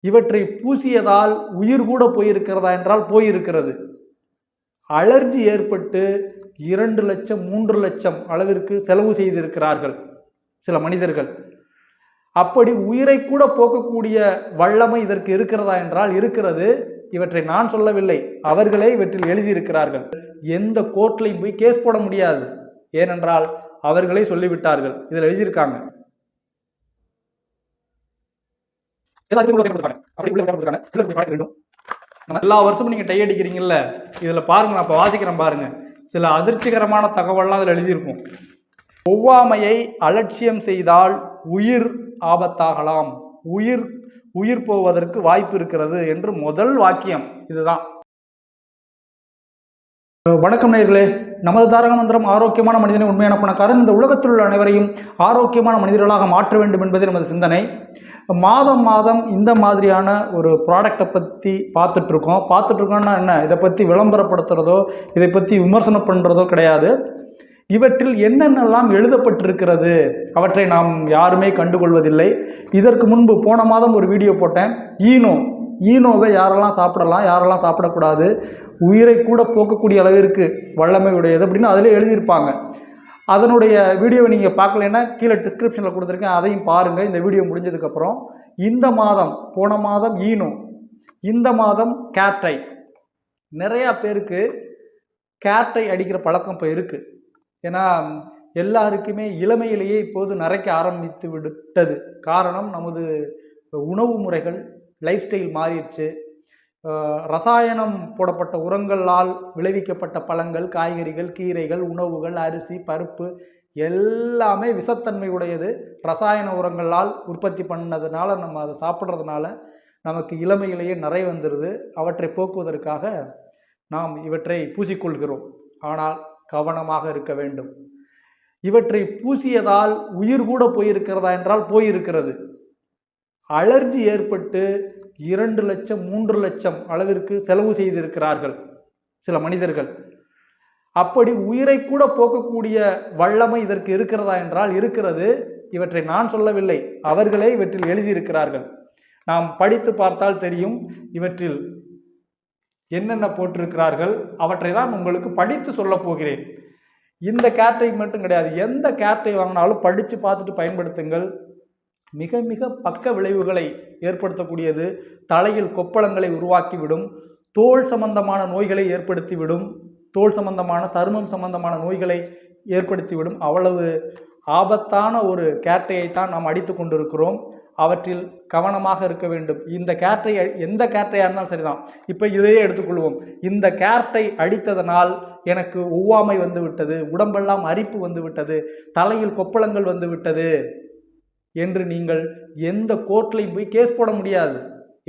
இவற்றை பூசியதால் உயிர் கூட போயிருக்கிறதா என்றால் போயிருக்கிறது. அலர்ஜி ஏற்பட்டு இரண்டு லட்சம் மூன்று லட்சம் அளவிற்கு செலவு செய்திருக்கிறார்கள் சில மனிதர்கள். அப்படி உயிரை கூட போக்கக்கூடிய வல்லமை இதற்கு இருக்கிறதா என்றால் இருக்கிறது. இவற்றை நான் சொல்லவில்லை அவர்களே இவற்றில் எழுதியிருக்கிறார்கள். எந்த கோர்ட்லையும் போய் கேஸ் போட முடியாது. ஏனென்றால் அவர்களே சொல்லிவிட்டார்கள். இதில் எழுதியிருக்காங்க. எல்லாத்துக்கும் உள்ள paper அப்படி உள்ள paper கொடுத்திருக்காங்க. உள்ள இருக்கிற நம்ம எல்லா வருஷமும் நீங்க டை அடிக்கிறீங்கல்ல இதுல பாருங்க நான் இப்ப வாசிக்கிறேன் பாருங்க. சில அதிர்ச்சிகரமான தகவல்லாம் அதில் எழுதியிருக்கும். ஒவ்வாமையை அலட்சியம் செய்தால் உயிர் ஆபத்தாகலாம். உயிர் உயிர் போவதற்கு வாய்ப்பு இருக்கிறது என்று முதல் வாக்கியம் இதுதான். வணக்கம் நேர்களே. நமது தாரக மந்திரம் ஆரோக்கியமான மனிதனை உண்மையான பணக்காரன். இந்த உலகத்தில் உள்ள அனைவரையும் ஆரோக்கியமான மனிதர்களாக மாற்ற வேண்டும் என்பதே நமது சிந்தனை. மாதம் மாதம் இந்த மாதிரியான ஒரு ப்ராடக்டை பற்றி பார்த்துட்ருக்கோம். பார்த்துட்ருக்கோம்னா என்ன? இதை பற்றி விளம்பரப்படுத்துகிறதோ இதை பற்றி விமர்சனம் பண்ணுறதோ கிடையாது. இவற்றில் என்னென்னலாம் எழுதப்பட்டிருக்கிறது? அவற்றை நாம் யாருமே கண்டுகொள்வதில்லை. இதற்கு முன்பு போன மாதம் ஒரு வீடியோ போட்டேன். ஈனோ. ஈனோவை யாரெல்லாம் சாப்பிடலாம் யாரெல்லாம் சாப்பிடக்கூடாது உயிரை கூட போக்கக்கூடிய அளவிற்கு வல்லமை உடையது அப்படின்னு அதிலே எழுதியிருப்பாங்க. அதனுடைய வீடியோவை நீங்கள் பார்க்கலைன்னா கீழே டிஸ்கிரிப்ஷனில் கொடுத்துருக்கேன் அதையும் பாருங்கள் இந்த வீடியோ முடிஞ்சதுக்கப்புறம் இந்த மாதம் போன மாதம் ஈனோ இந்த மாதம் கேட்டை நிறையா பேருக்கு கேட்டை அடிக்கிற பழக்கம் இப்போ இருக்குது ஏன்னா எல்லாருக்குமே இளமையிலேயே இப்போது நரைக்க ஆரம்பித்து விட்டது. காரணம் நமது உணவு முறைகள் லைஃப் ஸ்டைல் மாறிடுச்சு. ரசாயனம் போடப்பட்ட உரங்களால் விளைவிக்கப்பட்ட பழங்கள் காய்கறிகள் கீரைகள் உணவுகள் அரிசி பருப்பு எல்லாமே விஷத்தன்மை உடையது ரசாயன உரங்களால் உற்பத்தி பண்ணதுனால நம்ம அதை சாப்பிட்றதுனால நமக்கு இளமையிலேயே நிறை வந்துடுது அவற்றை போக்குவதற்காக நாம் இவற்றை பூசிக்கொள்கிறோம். ஆனால் கவனமாக இருக்க வேண்டும். இவற்றை பூசியதால் உயிர் கூட போயிருக்கிறதா என்றால் போயிருக்கிறது. அலர்ஜி ஏற்பட்டு இரண்டு லட்சம் மூன்று லட்சம் அளவிற்கு செலவு செய்திருக்கிறார்கள் சில மனிதர்கள். அப்படி உயிரை கூட போக்கக்கூடிய வல்லமை இதற்கு இருக்கிறதா என்றால் இருக்கிறது. இவற்றை நான் சொல்லவில்லை. அவர்களே இவற்றில் எழுதியிருக்கிறார்கள். நாம் படித்து பார்த்தால் தெரியும் இவற்றில் என்னென்ன போட்டிருக்கிறார்கள். அவற்றை தான் உங்களுக்கு படித்து சொல்லப் போகிறேன். இந்த கேட்டை மட்டும் கிடையாது. எந்த கேட்டை வாங்கினாலும் படித்து பார்த்துட்டு பயன்படுத்துங்கள். மிக மிக பக்க விளைவுகளை ஏற்படுத்தக்கூடியது. தலையில் கொப்பளங்களை உருவாக்கிவிடும். தோல் சம்பந்தமான நோய்களை ஏற்படுத்திவிடும். தோல் சம்பந்தமான சருமம் சம்பந்தமான நோய்களை ஏற்படுத்திவிடும். அவ்வளவு ஆபத்தான ஒரு கேட்டையை தான் நாம் அடித்து கொண்டிருக்கிறோம். அவற்றில் கவனமாக இருக்க வேண்டும். இந்த கேட்டை எந்த கேட்டையாக இருந்தாலும் சரிதான். இப்போ இதையே எடுத்துக்கொள்வோம். இந்த கேட்டை அடித்ததனால் எனக்கு ஒவ்வாமை வந்து விட்டது உடம்பெல்லாம் அரிப்பு வந்து விட்டது தலையில் கொப்பளங்கள் வந்து விட்டது என்று நீங்கள் எந்த கோர்ட்லையும் போய் கேஸ் போட முடியாது.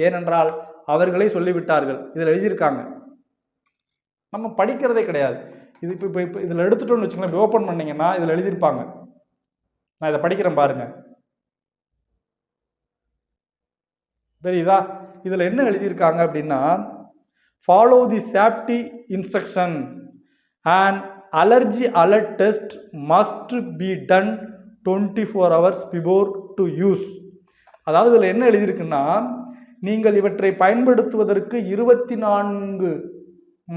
ஏனென்றால் அவர்களே சொல்லிவிட்டார்கள். இதில் எழுதியிருக்காங்க. நம்ம படிக்கிறதே கிடையாது. இது இப்போ இப்போ இப்போ இதில் எடுத்துட்டோம்னு வச்சுக்கோங்களேன். இப்போ ஓப்பன் பண்ணீங்கன்னா இதில் எழுதியிருப்பாங்க. நான் இதை படிக்கிறேன் பாருங்க. தெரியுதா? இதில் என்ன எழுதியிருக்காங்க அப்படின்னா follow the safety instruction and allergy alert test must be done twenty four hours before to use அதாவது இதில் என்ன எழுதியிருக்குன்னா நீங்கள் இவற்றை பயன்படுத்துவதற்கு இருபத்தி நான்கு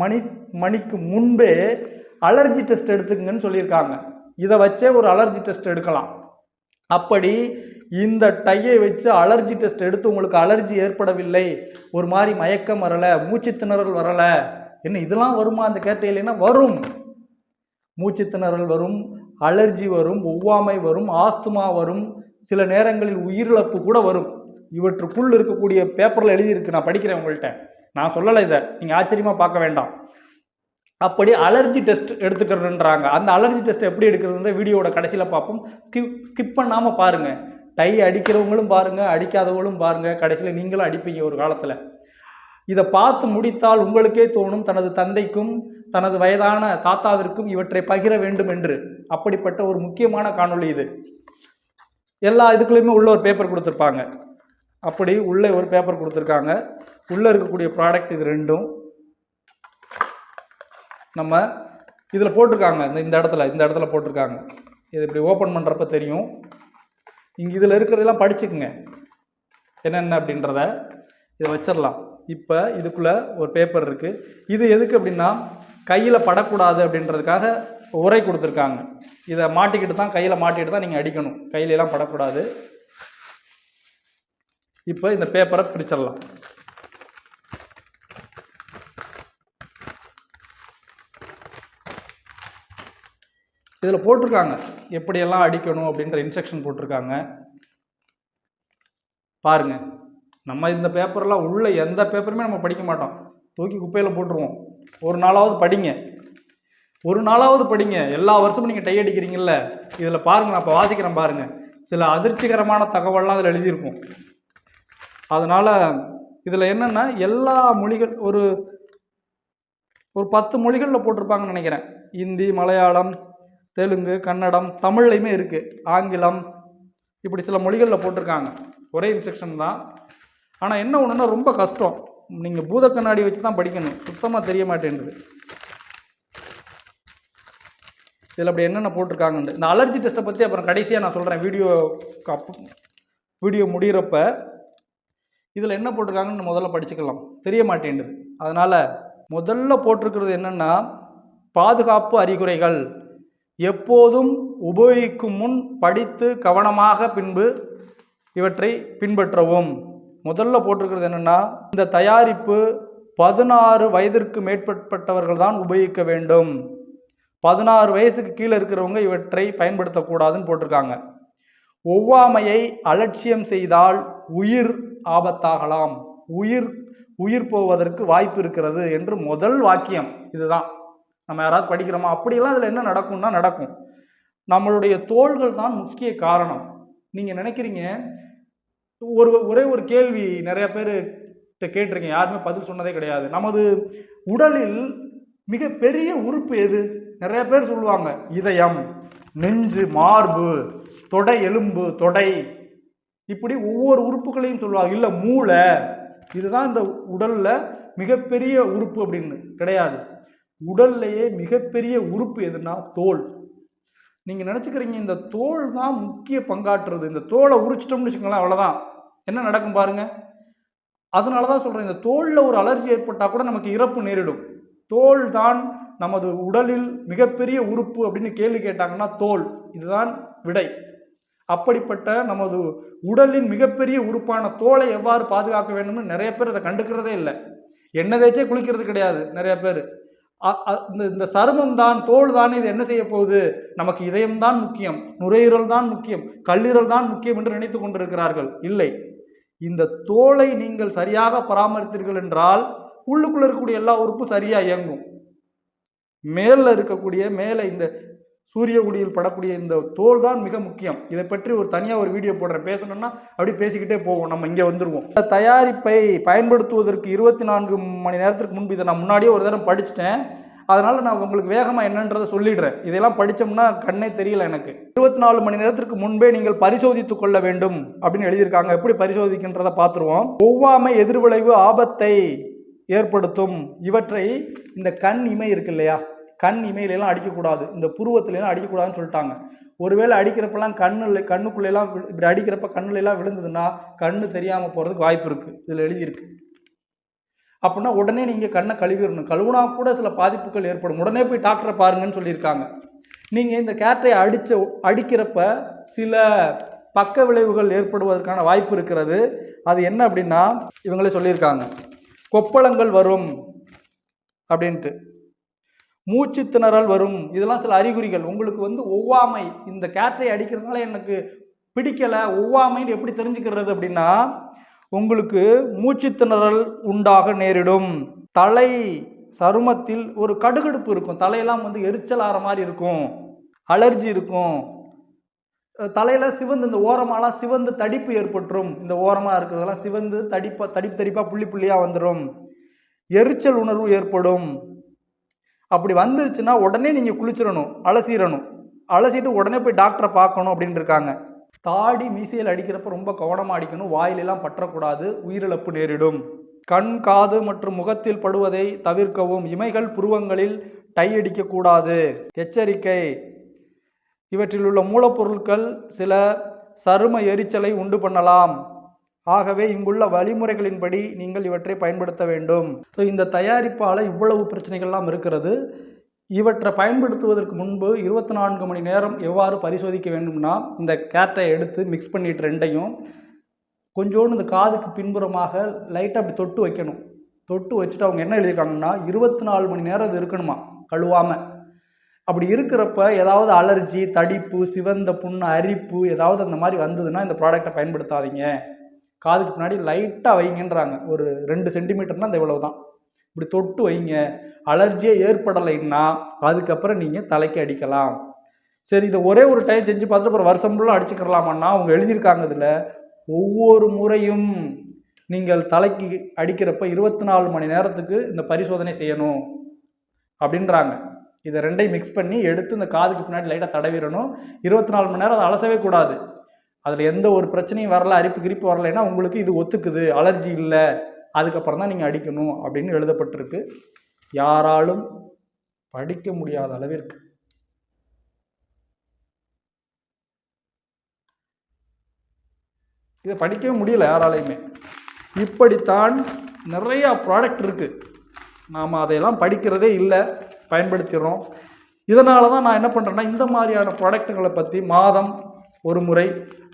மணி மணிக்கு முன்பே அலர்ஜி டெஸ்ட் எடுத்துக்கங்கன்னு சொல்லியிருக்காங்க. இதை வச்சே ஒரு அலர்ஜி டெஸ்ட் எடுக்கலாம். அப்படி இந்த டையை வச்சு அலர்ஜி டெஸ்ட் எடுத்து உங்களுக்கு அலர்ஜி ஏற்படவில்லை ஒரு மாதிரி மயக்கம் வரலை மூச்சு திணறல் வரலை என்ன இதெல்லாம் வருமா அந்த கேட்டையிலனா வரும். மூச்சு திணறல் வரும் அலர்ஜி வரும் ஒவ்வாமை வரும் ஆஸ்துமா வரும் சில நேரங்களில் உயிரிழப்பு கூட வரும். இவற்றுக்குள் இருக்கக்கூடிய பேப்பரில் எழுதியிருக்கு நான் படிக்கிறேன் உங்கள்கிட்ட நான் சொல்லலை இதை. நீங்கள் ஆச்சரியமாக பார்க்க வேண்டாம். அப்படி அலர்ஜி டெஸ்ட் எடுத்துக்கிறதுன்றாங்க. அந்த அலர்ஜி டெஸ்ட் எப்படி எடுக்கிறதுன்ற வீடியோவோட கடைசியில் பார்ப்போம். ஸ்கிப் ஸ்கிப் பண்ணாமல் பாருங்கள் டை அடிக்கிறவங்களும் பாருங்கள் அடிக்காதவங்களும் பாருங்கள் கடைசியில் நீங்களும் அடிப்பீங்க ஒரு காலத்தில். இதை பார்த்து முடித்தால் உங்களுக்கே தோணும் தனது தந்தைக்கும் தனது வயதான தாத்தாவிற்கும் இவற்றை பகிர வேண்டும் என்று. அப்படிப்பட்ட ஒரு முக்கியமான காணொளி இது. எல்லா இதுக்குள்ளேயுமே உள்ள ஒரு பேப்பர் கொடுத்துருப்பாங்க. அப்படி உள்ளே ஒரு பேப்பர் கொடுத்துருக்காங்க. உள்ளே இருக்கக்கூடிய ப்ராடக்ட் இது ரெண்டும். நம்ம இதில் போட்டிருக்காங்க. இந்த இந்த இடத்துல இந்த இடத்துல போட்டிருக்காங்க. இது இப்படி ஓப்பன் பண்ணுறப்ப தெரியும். இங்கே இதில் இருக்கிறதெல்லாம் படிச்சுக்குங்க. என்னென்ன அப்படின்றத இதை வச்சிடலாம். இப்போ இதுக்குள்ளே ஒரு பேப்பர் இருக்குது இது எதுக்கு அப்படின்னா கையில் படக்கூடாது அப்படின்றதுக்காக உரை கொடுத்துருக்காங்க. இதை மாட்டிக்கிட்டு தான் கையில் மாட்டிக்கிட்டு தான் நீங்கள் அடிக்கணும். கையில எல்லாம் படக்கூடாது. இப்போ இந்த பேப்பரை பிரிச்சிடலாம். இதில் போட்டிருக்காங்க. எப்படியெல்லாம் அடிக்கணும் அப்படின்ற இன்ஸ்ட்ரக்ஷன் போட்டிருக்காங்க. பாருங்கள் நம்ம இந்த பேப்பர்லாம் உள்ள எந்த பேப்பருமே நம்ம படிக்க மாட்டோம். தூக்கி குப்பையில் போட்டுருவோம். ஒரு நாளாவது படிங்க. ஒரு நாளாவது படிங்க. எல்லா வருஷமும் நீங்கள் டை அடிக்கிறீங்கல்ல? இதில் பாருங்க நான் இப்போ வாசிக்கிறேன் பாருங்க. சில அதிர்ச்சிகரமான தகவல்லாம் அதில் எழுதியிருக்கும். அதனால் இதில் என்னென்னா எல்லா மொழிகள் ஒரு ஒரு பத்து மொழிகளில் போட்டிருப்பாங்கன்னு நினைக்கிறேன். இந்தி மலையாளம் தெலுங்கு கன்னடம் தமிழ்லையுமே இருக்குது ஆங்கிலம் இப்படி சில மொழிகளில் போட்டிருக்காங்க. ஒரே இன்ஸ்ட்ரக்ஷன் தான். ஆனால் என்ன ஒன்றுன்னா ரொம்ப கஷ்டம். நீங்கள் பூத கண்ணாடி வச்சு தான் படிக்கணும். சுத்தமாக தெரிய மாட்டேன்றது இதில் அப்படி என்னென்ன போட்டிருக்காங்கன்னு இந்த அலர்ஜி டெஸ்ட்டை பற்றி அப்புறம் கடைசியாக நான் சொல்கிறேன் வீடியோ அப் வீடியோ முடிகிறப்ப இதில் என்ன போட்டிருக்காங்கன்னு முதல்ல படிச்சுக்கலாம். தெரிய மாட்டேங்குது அதனால் முதல்ல போட்டிருக்கிறது என்னென்னா பாதுகாப்பு அறிகுறைகள். எப்போதும் உபயோகிக்கும் முன் படித்து கவனமாக பின்பு இவற்றை பின்பற்றவும். முதல்ல போட்டிருக்கிறது என்னென்னா இந்த தயாரிப்பு பதினாறு வயதிற்கு மேற்பட்டவர்கள் தான் உபயோகிக்க வேண்டும். பதினாறு வயசுக்கு கீழே இருக்கிறவங்க இவற்றை பயன்படுத்தக்கூடாதுன்னு போட்டிருக்காங்க. ஒவ்வாமையை அலட்சியம் செய்தால் உயிர் ஆபத்தாகலாம். உயிர் உயிர் போவதற்கு வாய்ப்பு இருக்கிறது என்று முதல் வாக்கியம் இதுதான். நம்ம யாராவது படிக்கிறோமா? அப்படியெல்லாம் அதில் என்ன நடக்கும்னா நடக்கும். நம்மளுடைய தோள்கள் தான் முக்கிய காரணம். நீங்கள் நினைக்கிறீங்க ஒரு ஒரே ஒரு கேள்வி நிறைய பேர் கேட்டிருக்கேன். யாருமே பதில் சொன்னதே கிடையாது. நமது உடலில் மிக பெரிய உறுப்பு எது? நிறைய பேர் சொல்லுவாங்க இதயம் நெஞ்சு மார்பு தொடை எலும்பு தொடை. இப்படி ஒவ்வொரு உறுப்புகளையும் சொல்லுவாங்க. இல்லை மூளை. இதுதான் இந்த உடல்ல மிகப்பெரிய உறுப்பு அப்படின்னு கிடையாது. உடல்லையே மிகப்பெரிய உறுப்பு எதுனா தோல். நீங்கள் நினச்சிக்கிறீங்க இந்த தோல் தான் முக்கிய பங்காற்றுறது இந்த தோலை உரிச்சிட்டோம்னு வச்சுக்கோங்களேன் அவ்வளோதான் என்ன நடக்கும் பாருங்க? அதனால தான் சொல்கிறேன் இந்த தோலில் ஒரு அலர்ஜி ஏற்பட்டால் கூட நமக்கு இறப்பு நேரிடும். தோல் தான் நமது உடலில் மிகப்பெரிய உறுப்பு அப்படின்னு கேள்வி கேட்டாங்கன்னா தோல் இதுதான் விடை. அப்படிப்பட்ட நமது உடலின் மிகப்பெரிய உறுப்பான தோலை எவ்வாறு பாதுகாக்க வேண்டும்னு நிறைய பேர் அதை கண்டுக்கிறதே இல்லை. எண்ணெய் தேய்ச்சே குளிக்கிறது கிடையாது நிறைய பேர். இந்த இந்த சருமம் தான் தோல் தான் இது என்ன செய்ய போகுது? நமக்கு இதயம் தான் முக்கியம் நுரையீரல் தான் முக்கியம் கல்லீரல் தான் முக்கியம் என்று நினைத்து கொண்டிருக்கிறார்கள் இல்லை. இந்த தோலை நீங்கள் சரியாக பராமரித்தீர்கள் என்றால் உள்ளுக்குள்ள இருக்கக்கூடிய எல்லா உறுப்பும் சரியா இயங்கும். மேல இருக்கக்கூடிய மேலே இந்த சூரிய ஒளியில் படக்கூடிய இந்த தோல் தான் மிக முக்கியம். இதை பற்றி ஒரு தனியாக ஒரு வீடியோ போடுறேன். பேசணும்னா அப்படி பேசிக்கிட்டே போவோம். நம்ம இங்கே வந்துருவோம். இந்த தயாரிப்பை பயன்படுத்துவதற்கு இருபத்தி நான்கு மணி நேரத்துக்கு முன்பு இதை நான் முன்னாடியே ஒரு தடவை படிச்சிட்டேன். அதனால் நான் உங்களுக்கு வேகமாக என்னன்றதை சொல்லிடுறேன். இதெல்லாம் படித்தோம்னா கண்ணே தெரியல எனக்கு. இருபத்தி நாலு மணி நேரத்திற்கு முன்பே நீங்கள் பரிசோதித்துக் கொள்ள வேண்டும் அப்படின்னு எழுதியிருக்காங்க. எப்படி பரிசோதிக்கின்றதை பார்த்துருவோம். ஒவ்வாமை எதிர்விளைவு ஆபத்தை ஏற்படுத்தும். இவற்றை இந்த கண் இமை இருக்கு இல்லையா? கண் இமையிலெல்லாம் அடிக்கக்கூடாது. இந்த புருவத்திலலாம் அடிக்கக்கூடாதுன்னு சொல்லிட்டாங்க. ஒருவேளை அடிக்கிறப்பெல்லாம் கண்ணில் கண்ணுக்குள்ளெல்லாம் இப்படி அடிக்கிறப்ப கண்ணுலெல்லாம் விழுந்ததுன்னா கண்ணு தெரியாமல் போகிறதுக்கு வாய்ப்பு இருக்குது இதில் எழுதியிருக்கு. அப்படின்னா உடனே நீங்கள் கண்ணை கழுவிடணும். கழுவுனா கூட சில பாதிப்புகள் ஏற்படும். உடனே போய் டாக்டரை பாருங்கன்னு சொல்லியிருக்காங்க. நீங்கள் இந்த கேட்டை அடித்த அடிக்கிறப்ப சில பக்க விளைவுகள் ஏற்படுவதற்கான வாய்ப்பு இருக்கிறது. அது என்ன அப்படின்னா இவங்களே சொல்லியிருக்காங்க. கொப்பளங்கள் வரும் அப்படின்ட்டு. மூச்சு திணறல் வரும். இதெல்லாம் சில அறிகுறிகள். உங்களுக்கு வந்து ஒவ்வாமை இந்த கேட்டை அடிக்கிறதுனால எனக்கு பிடிக்கலை ஒவ்வாமைன்னு எப்படி தெரிஞ்சுக்கிறது அப்படின்னா உங்களுக்கு மூச்சு திணறல் உண்டாக நேரிடும். தலை சருமத்தில் ஒரு கடுகடுப்பு இருக்கும். தலையெல்லாம் வந்து எரிச்சல் ஆற மாதிரி இருக்கும். அலர்ஜி இருக்கும். அஹ் தலையில சிவந்து இந்த ஓரமாலாம் சிவந்து தடிப்பு ஏற்பட்டுரும். இந்த ஓரமாக இருக்கிறதெல்லாம் சிவந்து தடிப்பா தடிப்பு தடிப்பாக புள்ளி புள்ளியாக வந்துடும் எரிச்சல் உணர்வு ஏற்படும். அப்படி வந்துருச்சுன்னா உடனே நீங்கள் குளிச்சிடணும் அலசிடணும். அலசிட்டு உடனே போய் டாக்டரை பார்க்கணும் அப்படின்னு இருக்காங்க. தாடி மீசையில் அடிக்கிறப்ப ரொம்ப கவனமாக அடிக்கணும். வாயிலெல்லாம் பற்றக்கூடாது. உயிரிழப்பு நேரிடும். கண் காது மற்றும் முகத்தில் படுவதை தவிர்க்கவும். இமைகள் புருவங்களில் டை அடிக்கக்கூடாது. எச்சரிக்கை. இவற்றில் உள்ள மூலப்பொருட்கள் சில சரும எரிச்சலை உண்டு பண்ணலாம். ஆகவே இங்குள்ள வழிமுறைகளின்படி நீங்கள் இவற்றை பயன்படுத்த வேண்டும். ஸோ இந்த தயாரிப்பால் இவ்வளவு பிரச்சனைகள்லாம் இருக்கிறது. இவற்றை பயன்படுத்துவதற்கு முன்பு இருபத்தி நான்கு மணி நேரம் எவ்வாறு பரிசோதிக்க வேண்டும்னா இந்த கேட்டை எடுத்து மிக்ஸ் பண்ணிட்டு ரெண்டையும் கொஞ்சோண்டு இந்த காதுக்கு பின்புறமாக லைட்டாக அப்படி தொட்டு வைக்கணும். தொட்டு வச்சுட்டு அவங்க என்ன எழுதியிருக்காங்கன்னா இருபத்தி நாலு மணி நேரம் அது இருக்கணுமா? கழுவாமல் அப்படி இருக்கிறப்ப ஏதாவது அலர்ஜி தடிப்பு சிவந்த புண்ணு அரிப்பு ஏதாவது அந்த மாதிரி வந்ததுன்னா இந்த ப்ராடக்டை பயன்படுத்தாதீங்க. காதுக்கு பின்னாடி லைட்டாக வைங்கன்றாங்க. ஒரு ரெண்டு சென்டிமீட்டர்னால் அந்த இவ்வளவு தான் இப்படி தொட்டு வைங்க. அலர்ஜியே ஏற்படலைன்னா அதுக்கப்புறம் நீங்கள் தலைக்கு அடிக்கலாம். சரி இதை ஒரே ஒரு டைம் செஞ்சு பார்த்துட்டு அப்புறம் வருஷம் ஃபுல்லாக அடிச்சுக்கலாமான்னா அவங்க எழுதியிருக்காங்க இதில் ஒவ்வொரு முறையும் நீங்கள் தலைக்கு அடிக்கிறப்ப இருபத்தி நாலு மணி நேரத்துக்கு இந்த பரிசோதனை செய்யணும் அப்படின்றாங்க. இதை ரெண்டையும் மிக்ஸ் பண்ணி எடுத்து இந்த காதுக்கு பின்னாடி லைட்டாக தடவிடணும். இருபத்தி நாலு மணி நேரம் அதை அலசவே கூடாது. அதில் எந்த ஒரு பிரச்சனையும் வரல அரிப்பு கிரிப்பு வரலைன்னா உங்களுக்கு இது ஒத்துக்குது அலர்ஜி இல்லை. அதுக்கப்புறம் தான் நீங்கள் அடிக்கணும் அப்படின்னு எழுதப்பட்டிருக்கு. யாராலும் படிக்க முடியாத அளவிற்கு. இதை படிக்கவே முடியல யாராலையுமே. இப்படித்தான் நிறையா ப்ராடக்ட் இருக்குது நாம் அதையெல்லாம் படிக்கிறதே இல்லை பயன்படுத்திடுறோம். இதனால தான் நான் என்ன பண்ணுறேன்னா இந்த மாதிரியான ப்ராடக்ட்டுகளை பற்றி மாதம் ஒரு முறை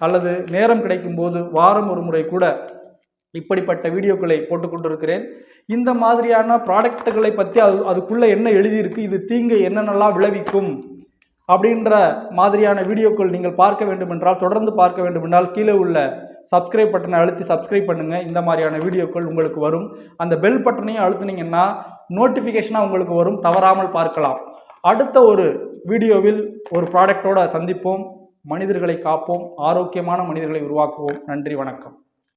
அல்லது நேரம் கிடைக்கும்போது வாரம் ஒரு முறை கூட இப்படிப்பட்ட வீடியோக்களை போட்டுக்கொண்டு இருக்கிறேன் இந்த மாதிரியான ப்ராடக்ட்டுகளை பற்றி அது அதுக்குள்ளே என்ன எழுதியிருக்கு இது தீங்கு என்னென்னலாம் விளைவிக்கும் அப்படின்ற மாதிரியான வீடியோக்கள் நீங்கள் பார்க்க வேண்டுமென்றால் தொடர்ந்து பார்க்க வேண்டுமென்றால் கீழே உள்ள சப்ஸ்கிரைப் பட்டனை அழுத்தி சப்ஸ்கிரைப் பண்ணுங்கள் இந்த மாதிரியான வீடியோக்கள் உங்களுக்கு வரும். அந்த பெல் பட்டனையும் அழுத்துனீங்கன்னா நோட்டிஃபிகேஷனாக உங்களுக்கு வரும். தவறாமல் பார்க்கலாம். அடுத்த ஒரு வீடியோவில் ஒரு ப்ராடக்டோட சந்திப்போம். மனிதர்களை காப்போம். ஆரோக்கியமான மனிதர்களை உருவாக்குவோம். நன்றி வணக்கம்.